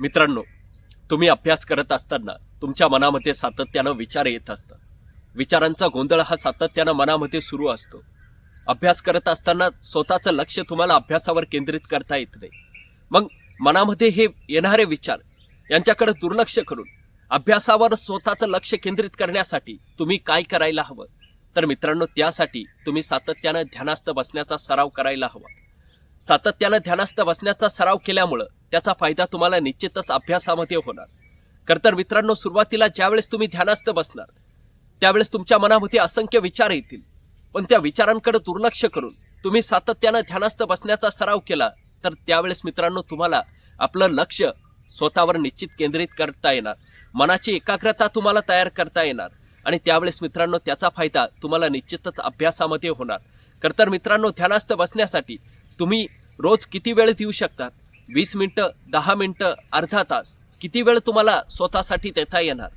मित्रांनो तुम्ही अभ्यास करत असताना तुमच्या मनामध्ये सातत्यानं विचार येत असतात. विचारांचा गोंधळ हा सातत्यानं मनामध्ये सुरू असतो. अभ्यास करत असताना स्वतःचं लक्ष तुम्हाला अभ्यासावर केंद्रित करता येत नाही. मग मनामध्ये हे येणारे विचार यांच्याकडे दुर्लक्ष करून अभ्यासावर स्वतःचं लक्ष केंद्रित करण्यासाठी तुम्ही काय करायला हवं? तर मित्रांनो त्यासाठी तुम्ही सातत्यानं ध्यानास्थ बसण्याचा सराव करायला हवा. सातत्यानं ध्यानास्थ बसण्याचा सराव केल्यामुळं त्याचा फायदा तुम्हाला निश्चितच अभ्यासामध्ये होणार. खरंतर मित्रांनो सुरुवातीला ज्यावेळेस तुम्ही ध्यानास्थ बसणार त्यावेळेस तुमच्या मनामध्ये असंख्य विचार येतील. पण त्या विचारांकडे दुर्लक्ष करून तुम्ही सातत्यानं ध्यानास्थ बसण्याचा सराव केला तर त्यावेळेस मित्रांनो तुम्हाला आपलं लक्ष स्वतःवर निश्चित केंद्रित करता येणार. मनाची एकाग्रता तुम्हाला तयार करता येणार. आणि त्यावेळेस मित्रांनो त्याचा फायदा तुम्हाला निश्चितच अभ्यासामध्ये होणार. खरंतर मित्रांनो ध्यानास्थ बसण्यासाठी तुम्ही रोज किती वेळ देऊ शकतात वीस मिनटं दहा मिनटं अर्धा तास. किती वेळ तुम्हाला स्वतःसाठी देता येणार?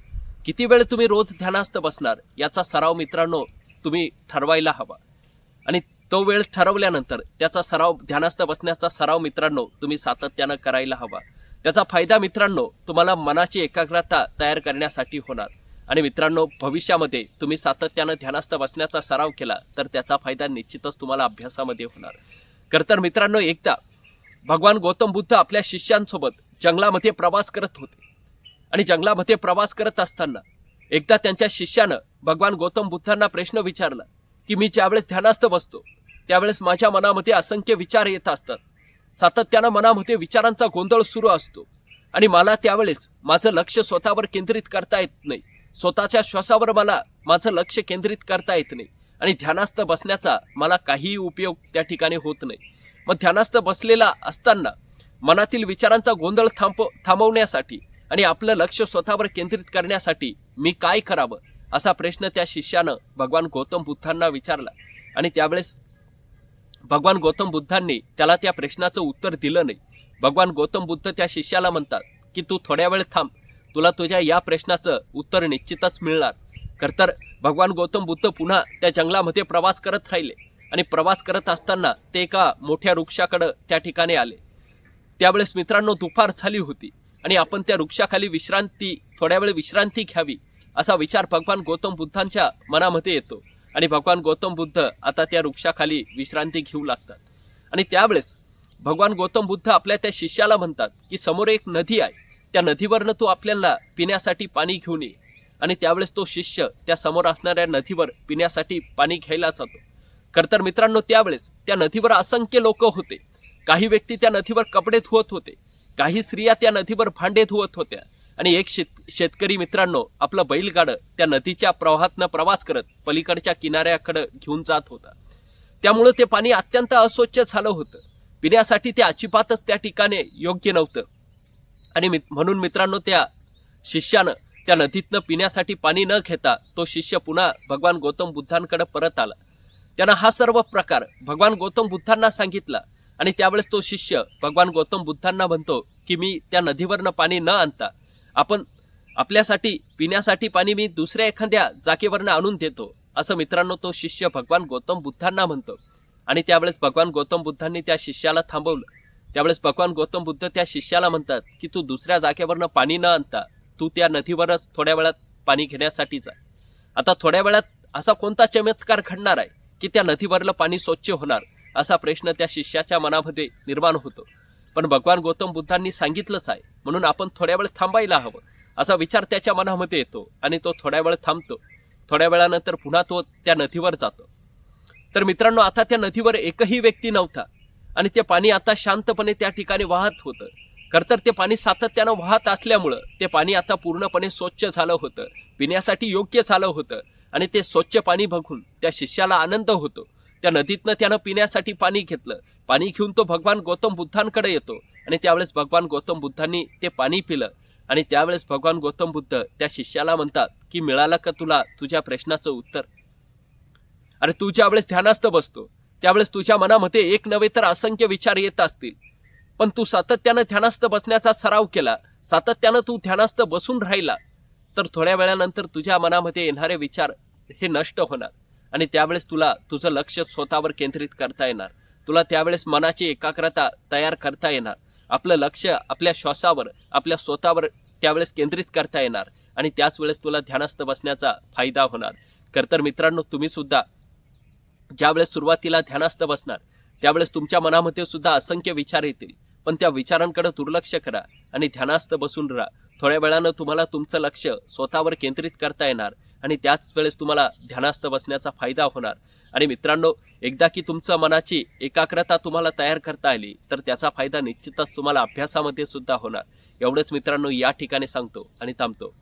किती वेळ तुम्ही रोज ध्यानास्त बसणार? याचा सराव मित्रांनो तुम्ही ठरवायला हवा. आणि तो वेळ ठरवल्यानंतर त्याचा सराव ध्यानास्थ बसण्याचा सराव मित्रांनो तुम्ही सातत्यानं करायला हवा. त्याचा फायदा मित्रांनो तुम्हाला मनाची एकाग्रता तयार करण्यासाठी होणार. आणि मित्रांनो भविष्यामध्ये तुम्ही सातत्यानं ध्यानास्थ बसण्याचा सराव केला तर त्याचा फायदा निश्चितच तुम्हाला अभ्यासामध्ये होणार. खरं तर मित्रांनो एकदा भगवान गौतम बुद्ध आपल्या शिष्यांसोबत जंगलामध्ये प्रवास करत होते. आणि जंगलामध्ये प्रवास करत असताना एकदा त्यांच्या शिष्यानं भगवान गौतम बुद्धांना प्रश्न विचारला की मी ज्यावेळेस ध्यानास्थ बसतो त्यावेळेस माझ्या मनामध्ये असंख्य विचार येत असतात. सातत्यानं मनामध्ये विचारांचा गोंधळ सुरू असतो. आणि मला त्यावेळेस माझं लक्ष स्वतःवर केंद्रित करता येत नाही. स्वतःच्या श्वासावर मला माझं लक्ष केंद्रित करता येत नाही. आणि ध्यानास्थ बसण्याचा मला काहीही उपयोग त्या ठिकाणी होत नाही. मग ध्यानास्थ बसलेला असताना मनातील विचारांचा गोंधळ थांब थांबवण्यासाठी आणि आपलं लक्ष स्वतःवर केंद्रित करण्यासाठी मी काय करावं असा प्रश्न त्या शिष्यानं भगवान गौतम बुद्धांना विचारला. आणि त्यावेळेस भगवान गौतम बुद्धांनी त्याला त्या प्रश्नाचं उत्तर दिलं नाही. भगवान गौतम बुद्ध त्या शिष्याला म्हणतात की तू थोड्या वेळ थांब. तुला तुझ्या या प्रश्नाचं उत्तर निश्चितच मिळणार. खर तर भगवान गौतम बुद्ध पुन्हा त्या जंगलामध्ये प्रवास करत राहिले. आणि प्रवास करत असताना ते एका मोठ्या वृक्षाकडं त्या ठिकाणी आले. त्यावेळेस मित्रांनो दुपार झाली होती आणि आपण त्या वृक्षाखाली विश्रांती थोड्या वेळ विश्रांती घ्यावी असा विचार भगवान गौतम बुद्धांच्या मनामध्ये येतो. आणि भगवान गौतम बुद्ध आता त्या वृक्षाखाली विश्रांती घेऊ लागतात. आणि त्यावेळेस भगवान गौतम बुद्ध आपल्या त्या शिष्याला म्हणतात की समोर एक नदी आहे. त्या नदीवरनं तू आपल्याला पिण्यासाठी पाणी घेऊन ये. आणि त्यावेळेस तो शिष्य त्या समोर असणाऱ्या नदीवर पिण्यासाठी पाणी घ्यायला जातो. तर मित्रांनो त्यावेळेस त्या नदीवर असंख्य लोक होते. काही व्यक्ती त्या नदीवर कपडे धुवत होते. काही स्त्रिया त्या नदीवर भांडे धुवत होत्या. आणि एक शेत शेतकरी मित्रांनो आपलं बैलगाडं त्या नदीच्या प्रवाहातनं प्रवास करत पलीकडच्या किनाऱ्याकडं घेऊन जात होता. त्यामुळं ते पाणी अत्यंत अस्वच्छ झालं होतं. पिण्यासाठी ते अजिबातच त्या ठिकाणी योग्य नव्हतं. आणि मित- म्हणून मित्रांनो त्या शिष्यानं त्या नदीतनं पिण्यासाठी पाणी न घेता तो शिष्य पुन्हा भगवान गौतम बुद्धांकडे परत आला. त्यानं हा सर्व प्रकार भगवान गौतम बुद्धांना सांगितला. आणि त्यावेळेस तो शिष्य भगवान गौतम बुद्धांना म्हणतो की मी त्या नदीवरनं पाणी न आणता आपण आपल्यासाठी पिण्यासाठी पाणी मी दुसऱ्या एखाद्या जागेवरनं आणून देतो असं मित्रांनो तो शिष्य भगवान गौतम बुद्धांना म्हणतो. आणि त्यावेळेस भगवान गौतम बुद्धांनी त्या शिष्याला थांबवलं. त्यावेळेस भगवान गौतम बुद्ध त्या शिष्याला म्हणतात की तू दुसऱ्या जागेवरनं पाणी न आणता तू त्या नदीवरच थोड्या वेळात पाणी घेण्यासाठी जा. आता थोड्या वेळात असा कोणता चमत्कार घडणार आहे? की त्या नदीवरलं पाणी स्वच्छ होणार असा प्रश्न त्या शिष्याच्या मनामध्ये निर्माण होतो. पण भगवान गौतम बुद्धांनी सांगितलंच आहे म्हणून आपण थोड्या वेळ थांबायला हवं असा विचार त्याच्या मनामध्ये येतो आणि तो थोड्या वेळ थांबतो. थोड्या वेळानंतर पुन्हा तो त्या नदीवर जातो. तर मित्रांनो आता त्या नदीवर एकही व्यक्ती नव्हता आणि ते पाणी आता शांतपणे त्या ठिकाणी वाहत होतं. खरं तर ते पाणी सातत्यानं वाहत असल्यामुळं ते पाणी आता पूर्णपणे स्वच्छ झालं होतं पिण्यासाठी योग्य झालं होतं. आणि ते स्वच्छ पाणी बघून त्या शिष्याला आनंद होतो. त्या नदीतनं त्यानं पिण्यासाठी पाणी घेतलं. पाणी घेऊन तो भगवान गौतम बुद्धांकडे येतो आणि त्यावेळेस भगवान गौतम बुद्धांनी ते पाणी पिलं. आणि त्यावेळेस भगवान गौतम बुद्ध त्या शिष्याला म्हणतात की मिळालं का तुला तुझ्या प्रश्नाचं उत्तर? अरे तू ज्यावेळेस ध्यानास्थ बसतो त्यावेळेस तुझ्या मनामध्ये एक नव्हे तर असंख्य विचार येत असतील. पण तू सातत्यानं ध्यानास्थ बसण्याचा सराव केला. सातत्यानं तू ध्यानास्थ बसून राहिला. तर थोड्या वेळानंतर तुझ्या मनामध्ये येणारे विचार हे नष्ट होणार. आणि त्यावेळेस तुला तुझं लक्ष स्वतःवर केंद्रित करता येणार. तुला त्यावेळेस मनाची एकाग्रता तयार करता येणार. आपलं लक्ष आपल्या श्वासावर आपल्या स्वतःवर त्यावेळेस केंद्रित करता येणार. आणि त्याच वेळेस तुला ध्यानस्थ बसण्याचा फायदा होणार. खरंतर मित्रांनो तुम्ही सुद्धा ज्यावेळेस सुरुवातीला ध्यानस्थ बसणार त्यावेळेस तुमच्या मनामध्ये सुद्धा असंख्य विचार येतील. पण त्या विचारांकडे दुर्लक्ष करा आणि ध्यानास्थ बसून राहा. थोड्या वेळानं तुम्हाला तुमचं लक्ष स्वतःवर केंद्रित करता येणार आणि त्याच वेळेस तुम्हाला ध्यानास्थ बसण्याचा फायदा होणार. आणि मित्रांनो एकदा की तुमचं मनाची एकाग्रता तुम्हाला तयार करता आली तर त्याचा फायदा निश्चितच तुम्हाला अभ्यासामध्ये सुद्धा होणार. एवढंच मित्रांनो या ठिकाणी सांगतो आणि थांबतो.